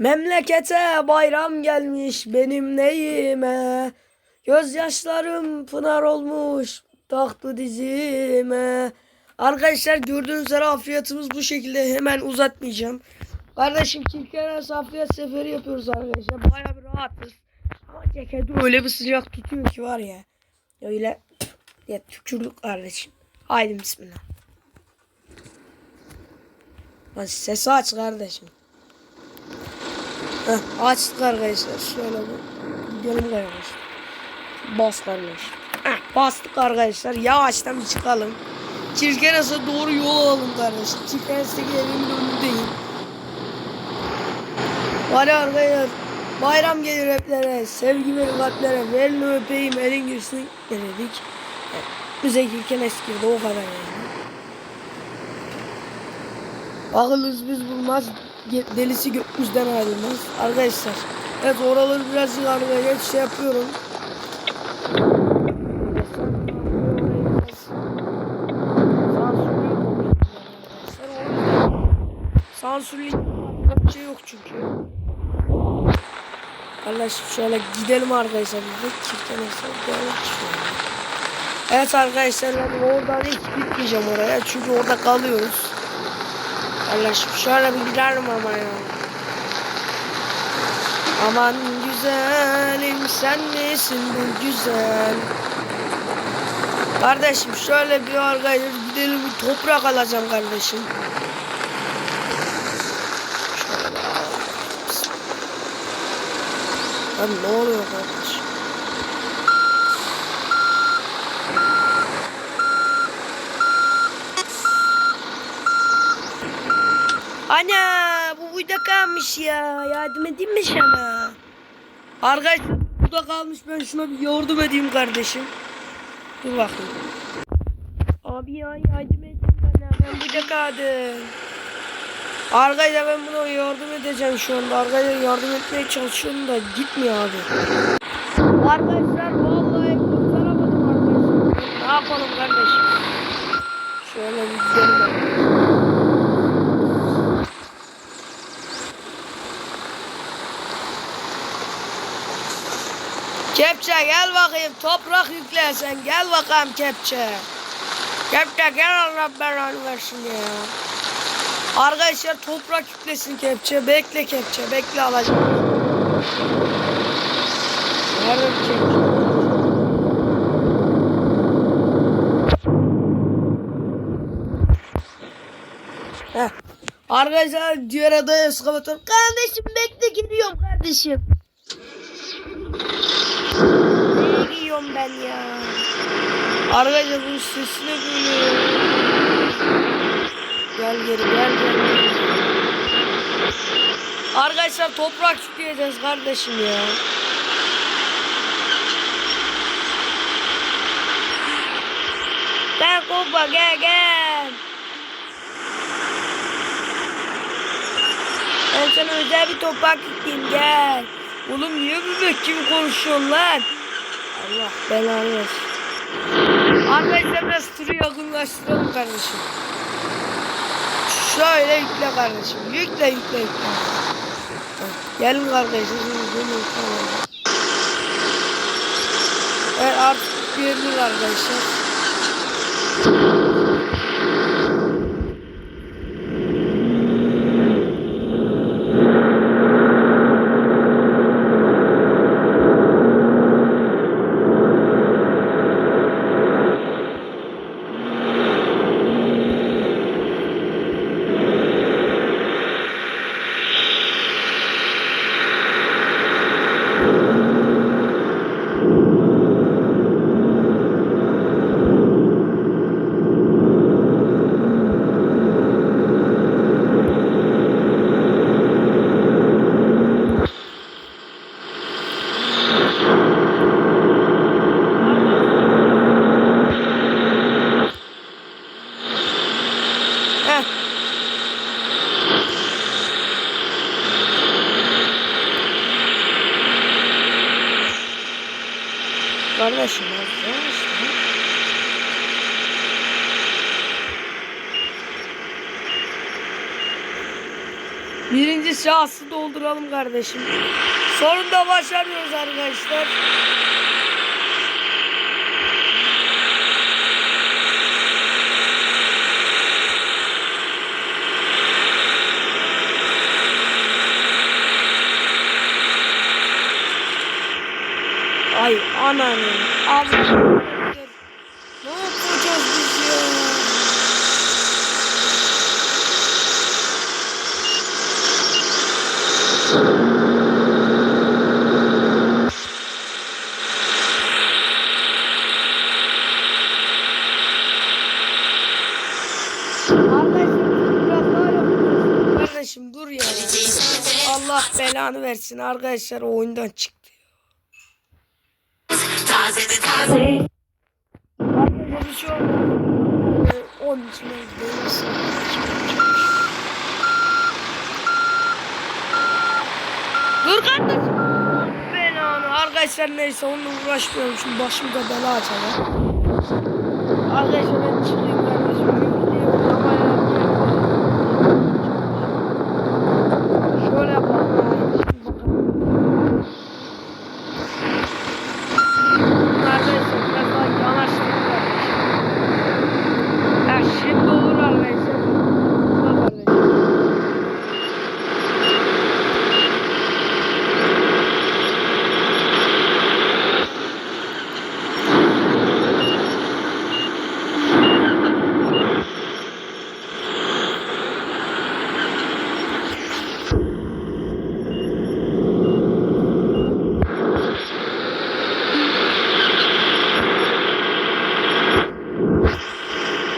Memlekete bayram gelmiş benim neyime? Gözyaşlarım pınar olmuş taktı dizime. Arkadaşlar gördüğünüz üzere afiyetimiz bu şekilde. Hemen uzatmayacağım. Kardeşim Kirkenes afiyet seferi yapıyoruz arkadaşlar. Baya bir rahatız. Ama ceketi öyle bir sıcak tutuyor ki var ya. Öyle ya tükürdük kardeşim. Haydi bismillah. Lan sesi aç kardeşim Heh, açtık arkadaşlar. Şöyle bir gidelim kardeşler. Bas kardeş. Heh, bastık arkadaşlar. Yavaştan bir çıkalım. Kirkenes'e doğru yol alalım kardeşim. Kirkenes'teki evimin önündeyim. Hadi arkadaşlar. Bayram gelir heplere. Sevgi verir kalplere. Verin öpeyim elin girsin. Evet, bize Kirkenes girdi o kadar yani. Akılız biz bulmaz. Delisi gökyüzden ayrılmaz. Arkadaşlar. Evet oraları birazcık arkaya şey yapıyorum. Sansürlü bir şey yok çünkü. Arkadaşlar şöyle gidelim arkadaşlar. Bir doğru çıkıyorum. Evet arkadaşlar ben oradan hiç gitmeyeceğim oraya. Çünkü orada kalıyoruz. Bir giderim ama ya. Aman güzelim sen misin bu güzel. Kardeşim şöyle bir arkadaşlar gidelim bir toprak alacağım kardeşim. Şöyle. Lan ne oluyor kardeşim? Ana bu burada kalmış ya. Yardım edeyim mi sana? Arkadaşlar burada kalmış ben şuna bir yardım edeyim kardeşim. Dur bakayım. Abi ya yardım et bana ben burada kaldım. Arkadaşlar ben buna yardım edeceğim şu anda. Arkadaşlar yardım etmeye çalışıyorum da gitmiyor abi. Arkadaşlar vallahi kurtaramadım arkadaşlar. Ne yapalım kardeşim? Şöyle bir gidelim arkadaşlar. Kepçe gel bakayım toprak yükle sen gel bakayım kepçe. Kepçe gel Allah belanı versin ya. Arkadaşlar toprak yüklesin kepçe bekle kepçe bekle alacağım. Nerede kepçe? Heh. Arkadaşlar diğer adaya ıskalatör. Kardeşim bekle gidiyorum kardeşim. Giyiyorum ben ya? Arkadaşlar bu sesine böyle. Gel geri gel gel. Arkadaşlar toprak yükleyeceğiz kardeşim ya. Gel Kuba gel gel. Ben sana özel bir toprak yükleyeyim gel. Oğlum niye bebek gibi konuşuyorsun lan? Allah belanı versin. Arkadaşlar biraz turu yakınlaştıralım kardeşim. Şöyle yükle kardeşim. Yükle yükle yükle. Gelin kardeşim. Gelin, gelin. Evet artık yükleyebilir arkadaşlar. Kardeşim. Birinci şahsı dolduralım kardeşim. Sonunda başarıyoruz arkadaşlar. Ay ananı. Abi. Ne yapacağız biz ya? Arkadaşım dur ya. Allah belanı versin arkadaşlar oyundan çıktı. Arkadaşlar. Ee, Onun için öldürüyoruz. Dur kardeşim. Belanı. Arkadaşlar neyse onunla uğraşmıyorum. Şimdi başımda bela açacak. Arkadaşlar ben çıkayım kardeşim. Ama ya. Şöyle yapalım. ya. Şimdi bakalım. Arkadaşlar biraz daha yanaştık kardeşim. Ha şimdi olur arkadaşlar. Bak kardeşim.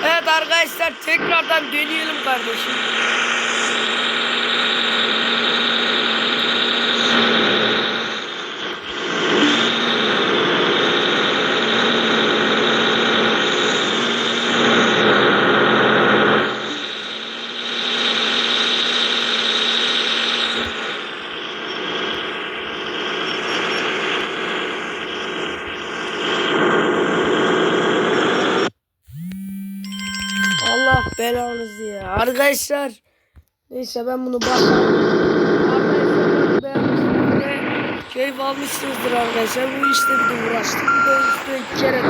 Evet arkadaşlar tekrardan deneyelim kardeşim. Allah belanızı ya. Arkadaşlar. Neyse ben bunu bak. Keyif almışsınızdır arkadaşlar. Bu işte bir de uğraştık. Bir de üstüne iki kere.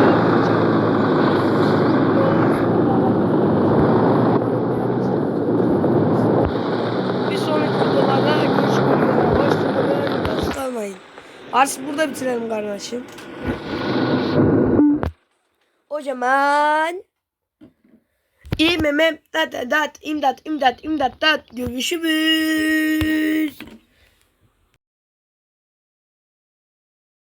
Bir sonraki videolarda görüşmek üzere. Hoşçakalın. Kalmayın. Artık burada bitirelim kardeşim. O İmem dat dat imdat imdat imdat dat görüşürüz.